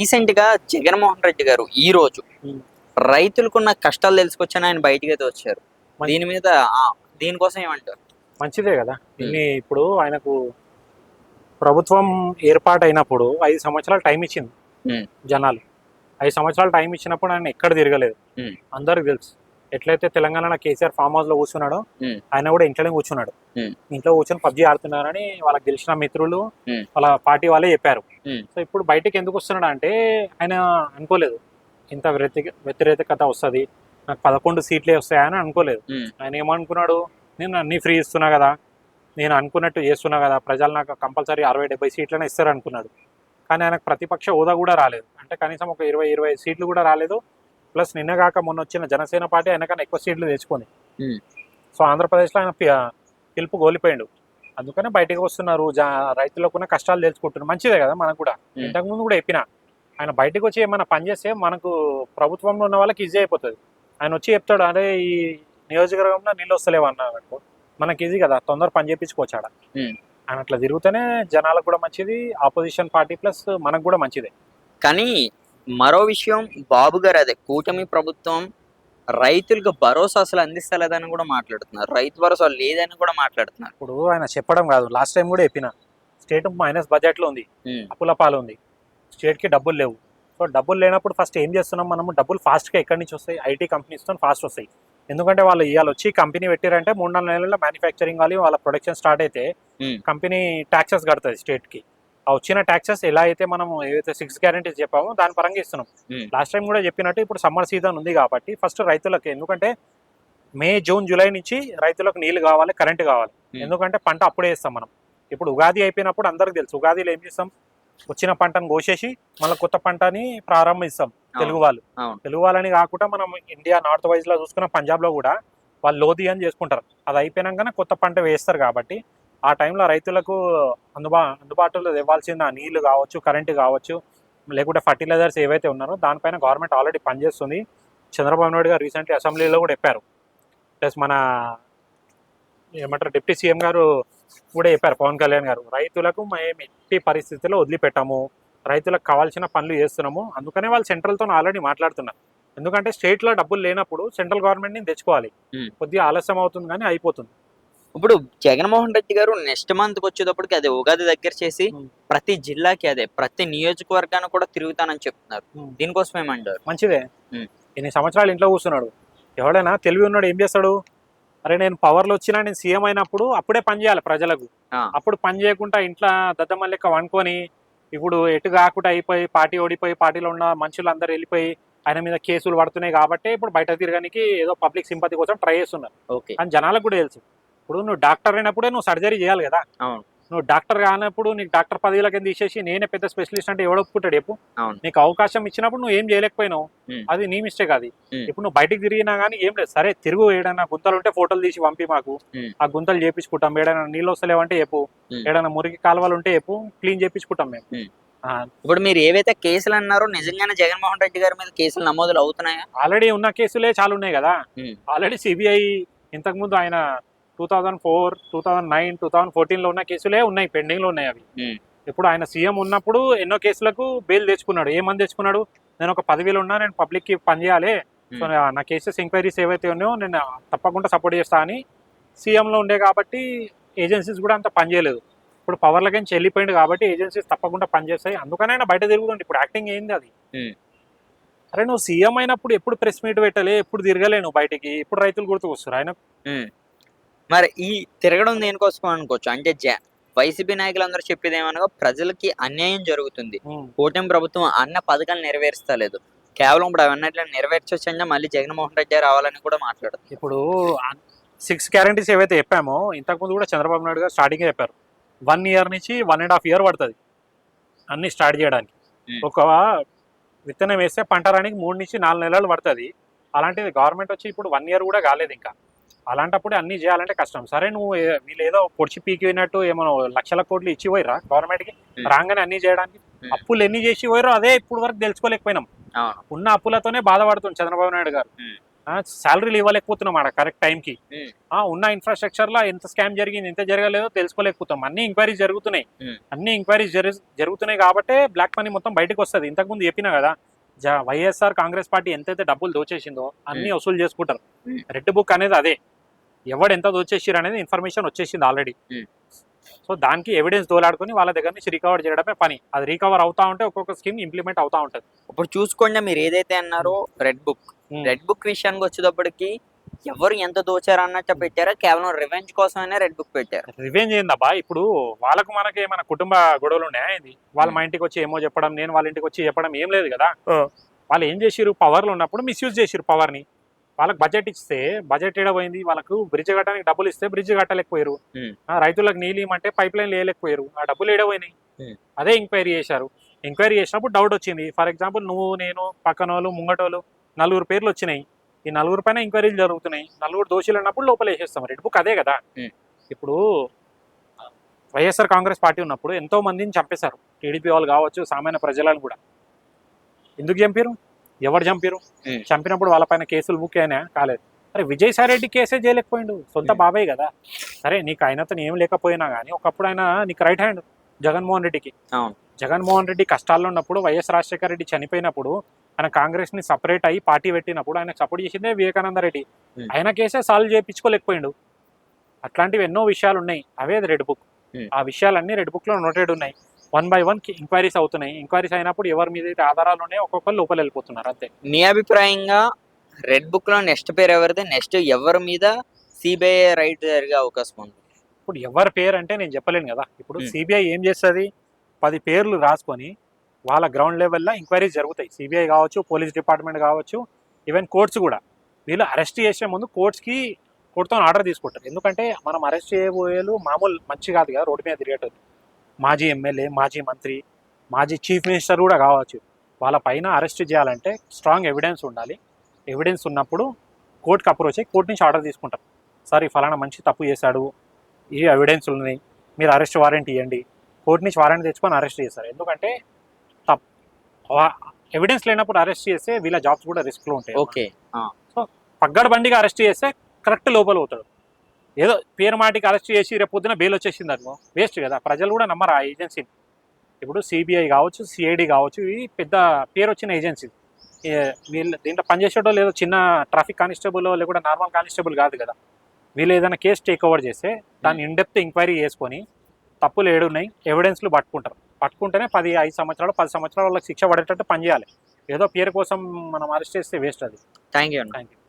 రీసెంట్గా జగన్మోహన్ రెడ్డి గారు ఈ రోజు ఉమ్. రైతులకున్న కష్టాలు తెలుసుకొచ్చాను ఆయన బయటికి అయితే వచ్చారు దీని మీద దీనికోసం ఏమంటారు? మంచిదే కదా. ఇన్ని ఇప్పుడు ఆయనకు ప్రభుత్వం ఏర్పాటు అయినప్పుడు ఐదు సంవత్సరాలు టైం ఇచ్చింది ఉమ్. జనాలు. ఐదు సంవత్సరాలు టైం ఇచ్చినప్పుడు ఆయన ఎక్కడ తిరగలేదు. అందరికి తెలుసు. ఎట్లయితే తెలంగాణ కేసీఆర్ ఫామ్ హౌస్లో కూర్చున్నాడో. ఆయన కూడా ఇంట్లోనే కూర్చున్నాడు. ఇంట్లో కూర్చొని పబ్జీ ఆడుతున్నారని వాళ్ళకి గెలిచిన మిత్రులు. వాళ్ళ పార్టీ వాళ్ళే చెప్పారు. సో ఇప్పుడు బయటికి ఎందుకు వస్తున్నాడు అంటే ఆయన అనుకోలేదు ఇంత వ్యతిరేక వ్యతిరేకత వస్తుంది నాకు పదకొండు సీట్లే వస్తాయని అనుకోలేదు. ఆయన ఏమనుకున్నాడు నేను అన్ని ఫ్రీ ఇస్తున్నా కదా నేను అనుకున్నట్టు చేస్తున్నా కదా ప్రజలు నాకు కంపల్సరీ అరవై డెబ్బై సీట్లనే ఇస్తారు అనుకున్నాడు కానీ ఆయనకు ప్రతిపక్ష హోదా కూడా రాలేదు అంటే కనీసం ఒక ఇరవై ఇరవై సీట్లు కూడా రాలేదు ప్లస్ నిన్న కాక మొన్న వచ్చిన జనసేన పార్టీ ఆయనకన్నా ఎక్కువ సీట్లు తెచ్చుకుంది. సో ఆంధ్రప్రదేశ్లో ఆయన పిలుపు కోల్పోయిండు. అందుకనే బయటకు వస్తున్నారు రైతులకు ఉన్న కష్టాలు తెలుసుకుంటున్నారు. మంచిదే కదా మనకు కూడా. ఇంతకుముందు కూడా చెప్పిన. ఆయన బయటకు వచ్చి ఏమైనా పని చేస్తే మనకు ప్రభుత్వంలో ఉన్న వాళ్ళకి ఈజీ అయిపోతుంది. ఆయన వచ్చి చెప్తాడు అరే ఈ నియోజకవర్గంలో నీళ్ళు వస్తలేవు అన్నాడు మనకి ఈజీ కదా తొందర పని చేయించుకోవచ్చు ఆడ. ఉమ్. ఆయన అట్లా తిరుగుతూనే జనాలకు కూడా మంచిది ఆపోజిషన్ పార్టీ ప్లస్ మనకు కూడా మంచిదే. కానీ మరో విషయం బాబు గారు అదే కూటమి ప్రభుత్వం రైతులకు భరోసా అసలు అందిస్తలేదని కూడా మాట్లాడుతున్నారు. రైతు భరోసా లేదని కూడా మాట్లాడుతున్నారు. ఇప్పుడు ఆయన చెప్పడం కాదు. లాస్ట్ టైం కూడా చెప్పిన. స్టేట్ మైనస్ బడ్జెట్లో ఉంది. ఉమ్. అప్పుల పాలు ఉంది. స్టేట్కి డబ్బులు లేవు. సో డబ్బులు లేనప్పుడు ఫస్ట్ ఏం చేస్తున్నాం మనము? డబ్బులు ఫాస్ట్గా ఎక్కడి నుంచి వస్తాయి? ఐటీ కంపెనీస్తో ఫాస్ట్ వస్తాయి. ఎందుకంటే వాళ్ళు ఇవాళ వచ్చి కంపెనీ పెట్టారంటే మూడు నాలుగు నెలల్లో మ్యానుఫ్యాక్చరింగ్ వాళ్ళు వాళ్ళ ప్రొడక్షన్ స్టార్ట్ అయితే. కంపెనీ ట్యాక్సెస్ కడుతుంది స్టేట్కి. ఆ వచ్చిన ట్యాక్సెస్ ఎలా అయితే మనం ఏదైతే సిక్స్ గ్యారంటీస్ చెప్పామో దాని పరంగా ఇస్తున్నాం. లాస్ట్ టైం కూడా చెప్పినట్టు ఇప్పుడు సమ్మర్ సీజన్ ఉంది కాబట్టి ఫస్ట్ రైతులకి ఎందుకంటే మే జూన్ జూలై నుంచి రైతులకు నీళ్ళు కావాలి కరెంట్ కావాలి. ఎందుకంటే పంట అప్పుడే వేస్తాం మనం. ఇప్పుడు ఉగాది అయిపోయినప్పుడు అందరికి తెలుసు ఉగాదిలో ఏం చేస్తాం? వచ్చిన పంటను కోసేసి మళ్ళీ కొత్త పంటని ప్రారంభిస్తాం తెలుగు వాళ్ళు. తెలుగు వాళ్ళని కాకుండా మనం ఇండియా నార్త్ వైజ్లో చూసుకున్న పంజాబ్లో కూడా వాళ్ళు లోది అని చేసుకుంటారు. అది అయిపోయినాకనే కొత్త పంట వేస్తారు కాబట్టి ఆ టైంలో రైతులకు అందుబా అందుబాటులో ఇవ్వాల్సిన నీళ్ళు కావచ్చు కరెంటు కావచ్చు లేకుంటే ఫర్టిలైజర్స్ ఏవైతే ఉన్నారో దానిపైన గవర్నమెంట్ ఆల్రెడీ పనిచేస్తుంది. చంద్రబాబు నాయుడు గారు రీసెంట్లీ అసెంబ్లీలో కూడా చెప్పారు. ప్లస్ మన ఏమంటారు డిప్యూటీ సీఎం గారు కూడా చెప్పారు పవన్ కళ్యాణ్ గారు. రైతులకు మేము ఎట్టి పరిస్థితుల్లో వదిలిపెట్టాము. రైతులకు కావాల్సిన పనులు చేస్తున్నాము. అందుకనే వాళ్ళు సెంట్రల్తో ఆల్రెడీ మాట్లాడుతున్నారు. ఎందుకంటే స్టేట్లో డబ్బులు లేనప్పుడు సెంట్రల్ గవర్నమెంట్ని తెచ్చుకోవాలి. కొద్దిగా ఆలస్యం అవుతుంది కానీ అయిపోతుంది. ఇప్పుడు జగన్మోహన్ రెడ్డి గారు నెక్స్ట్ మంత్ వచ్చేటప్పటికి అదే ఉగాది దగ్గర చేసి. ప్రతి జిల్లాకి అదే ప్రతి నియోజకవర్గాన్ని కూడా తిరుగుతానని చెప్తున్నారు. దీనికోసం ఏమంటారు? మంచిదే. ఇన్ని సంవత్సరాలు ఇంట్లో కూర్చున్నాడు? ఎవడైనా తెలివి ఉన్నాడు ఏం చేస్తాడు? అరే నేను పవర్లో వచ్చినా నేను సీఎం అయినప్పుడు అప్పుడే పని చేయాలి ప్రజలకు. అప్పుడు పని చేయకుండా ఇంట్లో దద్దమ్మ లెక్క వండుకొని ఇప్పుడు ఎటు కాకుండా అయిపోయి పార్టీ ఓడిపోయి పార్టీలో ఉన్న మనుషులు అందరూ వెళ్ళిపోయి ఆయన మీద కేసులు పడుతున్నాయి కాబట్టి ఇప్పుడు బయట తిరగడానికి ఏదో పబ్లిక్ సింపతి కోసం ట్రై చేస్తున్నారు. ఓకే. కానీ జనాలకు కూడా తెలుసు. ఇప్పుడు నువ్వు డాక్టర్ అయినప్పుడే నువ్వు సర్జరీ చేయాలి కదా అవును. నువ్వు డాక్టర్ కానప్పుడు నీకు డాక్టర్ పదవిలోకి తీసేసి నేనే పెద్ద స్పెషలిస్ట్ అంటే ఎవడు ఒప్పుకుంటాడు చెప్పు అవును. నీకు అవకాశం ఇచ్చినప్పుడు నువ్వు ఏం చేయలేకపోయినావు ఉమ్. అది నీ మిస్టేక్ అది ఉమ్. ఇప్పుడు నువ్వు బయటికి తిరిగినా కానీ ఏం లేదు సరే తిరుగు ఏడైనా గుంతలు ఉంటే ఫోటోలు తీసి పంపి మాకు ఉమ్. ఆ గుంతలు చేపించుకుంటాం ఏడైనా నీళ్ళు వస్తలేవంటే చెప్పు ఉమ్. ఏడైనా మురికి కాలువలు ఉంటే చెప్పు క్లీన్ చేపించుకుంటాం మేము ఉమ్. ఆ, ఇప్పుడు మీరు ఏవైతే కేసులు అన్నారో నిజంగానే జగన్మోహన్ రెడ్డి గారి మీద కేసులు నమోదులు అవుతున్నాయా ఆల్రెడీ ఉన్న కేసులే చాలా ఉన్నాయి కదా ఉమ్. ఆల్రెడీ సిబిఐ ఇంతకుముందు ఆయన two thousand four two thousand nine two thousand ఫోర్టీన్లో ఉన్న కేసులే ఉన్నాయి పెండింగ్లో ఉన్నాయి అవి. ఇప్పుడు ఆయన సీఎం ఉన్నప్పుడు ఎన్నో కేసులకు బెయిల్ తెచ్చుకున్నాడు. ఏమని తెచ్చుకున్నాడు? నేను ఒక పదవిలో ఉన్నా నేను పబ్లిక్కి పనిచేయాలి. సో. నా- నా కేసెస్ ఎంక్వైరీస్ ఏవైతే ఉన్నాయో నేను తప్పకుండా సపోర్ట్ చేస్తా అని సీఎంలో ఉండే కాబట్టి ఏజెన్సీస్ కూడా అంత పనిచేయలేదు ఇప్పుడు పవర్లకి నుంచి వెళ్ళిపోయింది కాబట్టి ఏజెన్సీస్ తప్పకుండా పనిచేస్తాయి అందుకనే ఆయన బయట తిరుగుతుంది ఇప్పుడు యాక్టింగ్ ఏంది అది. అరే నువ్వు సీఎం అయినప్పుడు ఎప్పుడు ప్రెస్ మీట్ పెట్టలే ఎప్పుడు తిరగలే నువ్వు బయటికి? ఇప్పుడు రైతులు గుర్తుకొస్తారు? ఆయన ఉమ్. మరి ఈ తిరగడం దేనికోసం అనుకోవచ్చు? అంటే జ వైసీపీ నాయకులందరూ చెప్పేది ఏమనగా ప్రజలకి అన్యాయం జరుగుతుంది. కూటమి ప్రభుత్వం అన్న పథకాలు నెరవేరుస్తలేదు కేవలం ఇప్పుడు అవన్నట్లు నెరవేర్చొచ్చంటే మళ్ళీ జగన్మోహన్ రెడ్డి రావాలని కూడా మాట్లాడుతుంది ఇప్పుడు సిక్స్ గ్యారంటీస్ ఏవైతే చెప్పామో ఇంతకుముందు కూడా చంద్రబాబు నాయుడు గారు స్టార్టింగ్ చెప్పారు. వన్ ఇయర్ నుంచి వన్ అండ్ హాఫ్ ఇయర్ పడుతుంది అన్ని స్టార్ట్ చేయడానికి. ఒక విత్తనం వేస్తే పంట రానికి మూడు నుంచి నాలుగు నెలలు పడుతుంది. అలాంటిది గవర్నమెంట్ వచ్చి ఇప్పుడు వన్ ఇయర్ కూడా కాలేదు ఇంకా. అలాంటప్పుడు అన్ని చేయాలంటే కష్టం సరే నువ్వు వీళ్ళు ఏదో పొడిచి పీకినట్టు ఏమో లక్షల కోట్లు ఇచ్చి పోయిరా గవర్నమెంట్కి Hmm. రాగానే అన్ని చేయడానికి. అప్పులు ఎన్ని చేసి పోయారో అదే ఇప్పుడు వరకు తెలుసుకోలేకపోయినాం ఉన్న అప్పులతోనే బాధపడుతుంది చంద్రబాబు నాయుడు గారు. శాలరీలు ఇవ్వలేకపోతున్నాం ఆడ కరెక్ట్ టైంకి. ఉన్న ఇన్ఫ్రాస్ట్రక్చర్లో ఎంత స్కామ్ జరిగింది ఎంత జరగలేదో తెలుసుకోలేకపోతాం అన్ని ఎంక్వైరీస్ జరుగుతున్నాయి. అన్ని ఎంక్వైరీస్ జరుగుతున్నాయి కాబట్టే బ్లాక్ మనీ మొత్తం బయటకు వస్తుంది ఇంతకుముందు చెప్పినా కదా వైఎస్ఆర్ కాంగ్రెస్ పార్టీ ఎంతైతే డబ్బులు దోచేసిందో అన్ని. వసూలు చేసుకుంటారు. రెడ్ బుక్ అనేది అదే ఎవడు ఎంత దోచేసిరు అనేది ఇన్ఫర్మేషన్ వచ్చేసింది ఆల్రెడీ. సో దానికి ఎవిడెన్స్ దోలాడుకొని వాళ్ళ దగ్గర నుంచి రికవర్ చేయడమే పని. అది రికవర్ అవుతా ఉంటే ఒక్కొక్క స్కీమ్ ఇంప్లిమెంట్ అవుతా ఉంటుంది. ఇప్పుడు చూసుకోండి మీరు ఏదైతే అన్నారో రెడ్ బుక్. రెడ్ బుక్ విషయానికి వచ్చేటప్పటికి ఎవరు ఎంత దోచారు అన్నట్టు పెట్టారో? కేవలం రివెంజ్ కోసమైనా రెడ్ బుక్ పెట్టారు? రివెంజ్ ఏందబ్బా ఇప్పుడు వాళ్ళకు మనకి మన కుటుంబ గొడవలు ఉన్నాయా ఏంది? వాళ్ళు మా ఇంటికి వచ్చి ఏమో చెప్పడం నేను వాళ్ళ ఇంటికి వచ్చి చెప్పడం ఏం లేదు కదా. వాళ్ళు ఏం చేసిరు పవర్లో ఉన్నప్పుడు మిస్యూజ్ చేసిరు పవర్ని. వాళ్ళకి బడ్జెట్ ఇస్తే బడ్జెట్ పోయింది? వాళ్ళకు బ్రిడ్జ్ కట్టడానికి డబ్బులు ఇస్తే బ్రిడ్జ్ కట్టలేకపోయారు. రైతులకు నీళ్ళు ఇవ్వమంటే పైప్ లైన్ వేయలేకపోయారు ఆ డబ్బులు ఏడపోయినాయి. అదే ఎంక్వైరీ చేశారు. ఎంక్వైరీ చేసినప్పుడు డౌట్ వచ్చింది. ఫర్ ఎగ్జాంపుల్ నువ్వు నేను పక్కన వాళ్ళు ముంగటోళ్ళు నలుగురు పేర్లు వచ్చినాయి. ఈ నలుగురు పైన ఎంక్వైరీలు జరుగుతున్నాయి. నలుగురు దోషులు అన్నప్పుడు లోపల వేసేస్తాం. రెడ్ బుక్ అదే కదా. ఇప్పుడు వైఎస్ఆర్ కాంగ్రెస్ పార్టీ ఉన్నప్పుడు ఎంతో మందిని చంపేశారు టీడీపీ వాళ్ళు కావచ్చు సామాన్య ప్రజలను కూడా. ఎందుకు చంపారు ఎవరు చంపారు. చంపినప్పుడు వాళ్ళపైన కేసులు బుక్ అయినా కాలేదు. అరే విజయసాయి రెడ్డి కేసే చేయలేకపోయిండు సొంత. బాబాయ్ కదా. సరే నీకు ఆయనతో ఏం లేకపోయినా కానీ ఒకప్పుడు ఆయన నీకు రైట్ హ్యాండ్ జగన్మోహన్ రెడ్డికి. జగన్మోహన్ రెడ్డి కష్టాల్లో ఉన్నప్పుడు వైఎస్ రాజశేఖర రెడ్డి చనిపోయినప్పుడు ఆయన కాంగ్రెస్ని సపరేట్ అయ్యి పార్టీ పెట్టినప్పుడు ఆయన సపోర్ట్ చేసిందే వివేకానంద రెడ్డి. ఆయన కేసే సాల్వ్ చేయించుకోలేకపోయిండు. అట్లాంటివి ఎన్నో విషయాలు ఉన్నాయి. అవే రెడ్ బుక్. ఆ విషయాలన్నీ రెడ్ బుక్లో నోటెడ్ ఉన్నాయి. వన్ బై వన్ ఎంక్వైరీస్ అవుతున్నాయి. ఎంక్వైరీస్ అయినప్పుడు ఎవరి మీద ఆధారాలు ఉన్నాయో ఒక్కొక్కరు లోపల వెళ్ళిపోతున్నారు అంతే. మీ అభిప్రాయంగా రెడ్ బుక్లో నెక్స్ట్ పేరు ఎవరిది? నెక్స్ట్ ఎవరి మీద సిబిఐ రైట్ జరిగే అవకాశం ఉంది? ఇప్పుడు ఎవరి పేరు అంటే నేను చెప్పలేను కదా. ఇప్పుడు Hmm. సిబిఐ ఏం చేస్తుంది? పది పేర్లు రాసుకొని వాళ్ళ గ్రౌండ్ లెవెల్లో ఎంక్వైరీస్ జరుగుతాయి. సిబిఐ కావచ్చు పోలీస్ డిపార్ట్మెంట్ కావచ్చు ఈవెన్ కోర్ట్స్ కూడా. వీళ్ళు అరెస్ట్ చేసే ముందు కోర్ట్స్కి కోర్టుతో ఆర్డర్ తీసుకుంటారు. ఎందుకంటే మనం అరెస్ట్ చేయబోయేలు మామూలు మంచి కాదు కదా రోడ్డు మీద తిరిగేటోళ్ళు. మాజీ ఎమ్మెల్యే మాజీ మంత్రి మాజీ చీఫ్ మినిస్టర్ కూడా కావచ్చు. వాళ్ళ పైన అరెస్ట్ చేయాలంటే స్ట్రాంగ్ ఎవిడెన్స్ ఉండాలి. ఎవిడెన్స్ ఉన్నప్పుడు కోర్టుకి అప్రోచ్ అయ్యి కోర్టు నుంచి ఆర్డర్ తీసుకుంటారు సార్ ఈ ఫలానా మంచి తప్పు చేశాడు. ఈ ఎవిడెన్స్ ఉన్నాయి మీరు అరెస్ట్ వారెంట్ ఇవ్వండి కోర్టు నుంచి వారెంట్ తెచ్చుకొని అరెస్ట్ చేస్తారు. ఎందుకంటే తప్ ఎవిడెన్స్ లేనప్పుడు అరెస్ట్ చేస్తే వీళ్ళ జాబ్స్ కూడా రిస్క్లో ఉంటాయి ఓకే. పగ్గడ బండిగా అరెస్ట్ చేస్తే కరెక్ట్ లోపల అవుతాడు ఏదో పేరు మాటికి అరెస్ట్ చేసి రేపు పొద్దున బెయిల్ వచ్చేసింది అనుకో వేస్ట్ కదా. ప్రజలు కూడా నమ్మరు ఆ ఏజెన్సీని ఇప్పుడు సిబిఐ కావచ్చు సిఐడి కావచ్చు ఇవి పెద్ద పేరు వచ్చిన ఏజెన్సీ వీళ్ళు దీంట్లో పనిచేసేటో ఏదో చిన్న ట్రాఫిక్ కానిస్టేబుల్ లేకుండా నార్మల్ కానిస్టేబుల్ కాదు కదా. వీళ్ళు ఏదైనా కేసు టేక్ ఓవర్ చేస్తే దాన్ని ఇన్డెప్త్ ఎంక్వైరీ చేసుకొని తప్పులు ఏడున్నాయి ఎవిడెన్స్లు పట్టుకుంటారు. పట్టుకుంటేనే పది ఐదు సంవత్సరాలు పది సంవత్సరాలు వాళ్ళకి శిక్ష పడేటట్టు పనిచేయాలి. ఏదో పేరు కోసం మనం అరెస్ట్ చేస్తే వేస్ట్ అది. Thank you thank you